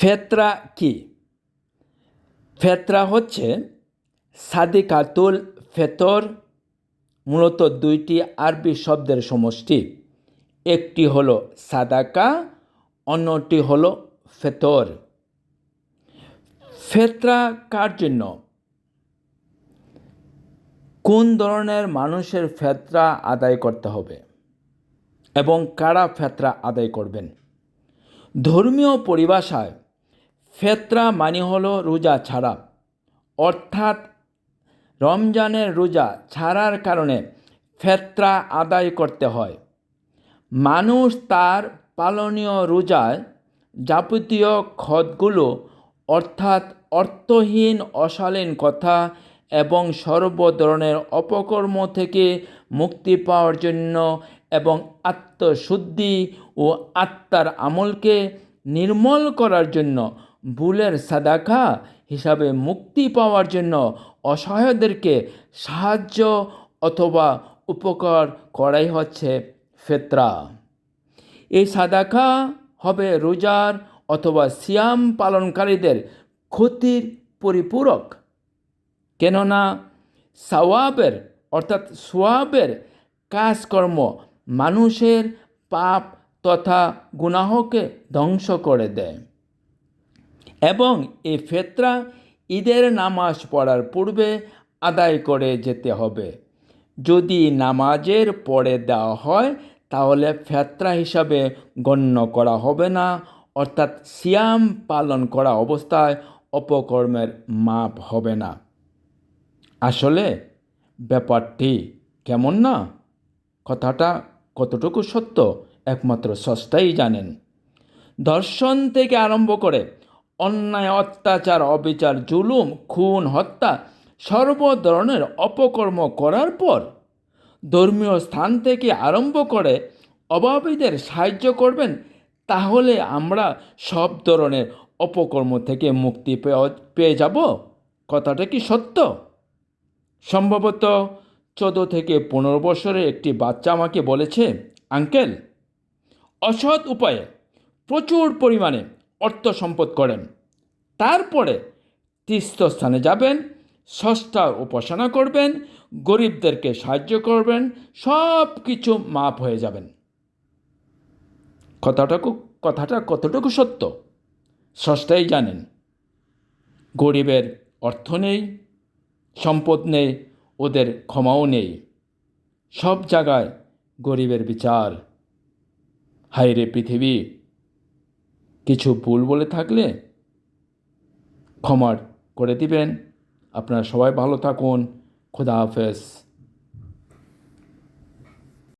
ফেতরা কি? ফেতরা হচ্ছে সাদিকাতুল ফেতর, মূলত দুইটি আরবি শব্দের সমষ্টি। একটি হলো সাদাকা, অন্যটি হলো ফেতর। ফেতরা কার জন্য? কোন ধরনের মানুষের ফেতরা আদায় করতে হবে এবং কারা ফেতরা আদায় করবেন? ধর্মীয় পরিভাষায় ফেতরা মানে হলো রোজা ছাড়া। অর্থাৎ রমজানের রোজা ছাড়ার কারণে ফেতরা আদায় করতে হয়। মানুষ তার পালনীয় রোজায় যাবতীয় খদগুলো, অর্থাৎ অর্থহীন, অশালীন কথা এবং সর্ব ধরনের অপকর্ম থেকে মুক্তি পাওয়ার জন্য এবং আত্মশুদ্ধি ও আত্মার আমলকে নির্মল করার জন্য ভুলের সাদাকা হিসাবে মুক্তি পাওয়ার জন্য অসহায়দেরকে সাহায্য অথবা উপকার করাই হচ্ছে ফেতরা। এই সাদাকা হবে রোজার অথবা সিয়াম পালনকারীদের ক্ষতির পরিপূরক। কেননা সওয়াবের অর্থাৎ সোয়াবের কাজকর্ম মানুষের পাপ তথা গুনাহকে ধ্বংস করে দেয়। এবং এ ফেতরা ঈদের নামাজ পড়ার পূর্বে আদায় করে যেতে হবে। যদি নামাজের পরে দেওয়া হয়, তাহলে ফেতরা হিসাবে গণ্য করা হবে না। অর্থাৎ সিয়াম পালন করা অবস্থায় অপকর্মের মাপ হবে না। আসলে ব্যাপারটি কেমন না? কথাটা কতটুকু সত্য একমাত্র সস্তাই জানেন। দর্শন থেকে আরম্ভ করে অন্যায়, অত্যাচার, অবিচার, জুলুম, খুন, হত্যা সর্ব ধরনের অপকর্ম করার পর ধর্মীয় স্থান থেকে আরম্ভ করে অভাবীদের সাহায্য করবেন, তাহলে আমরা সব ধরনের অপকর্ম থেকে মুক্তি পেয়ে যাব। কথাটা কি সত্য? সম্ভবত চোদ্দ থেকে পনেরো বছরের একটি বাচ্চা আমাকে বলেছে, আঙ্কেল, অসৎ উপায়ে প্রচুর পরিমাণে অর্থ সম্পদ করেন। তারপরে তীর্থস্থানে যাবেন সস্তার উপাসনা করবেন, গরিবদেরকে সাহায্য করবেন সব কিছু মাপ হয়ে যাবেন। কথাটুকু, কথাটা কতটুকু সত্য? সস্তাই জানেন, গরিবের অর্থ নেই, সম্পদ নেই, ওদের ক্ষমাও নেই। সব জায়গায় গরিবের বিচার। হাইরে পৃথিবী কিছু ভুল বলে থাকলে ক্ষমার করে দিবেন। আপনারা সবাই ভালো থাকুন। খুদা হাফেজ।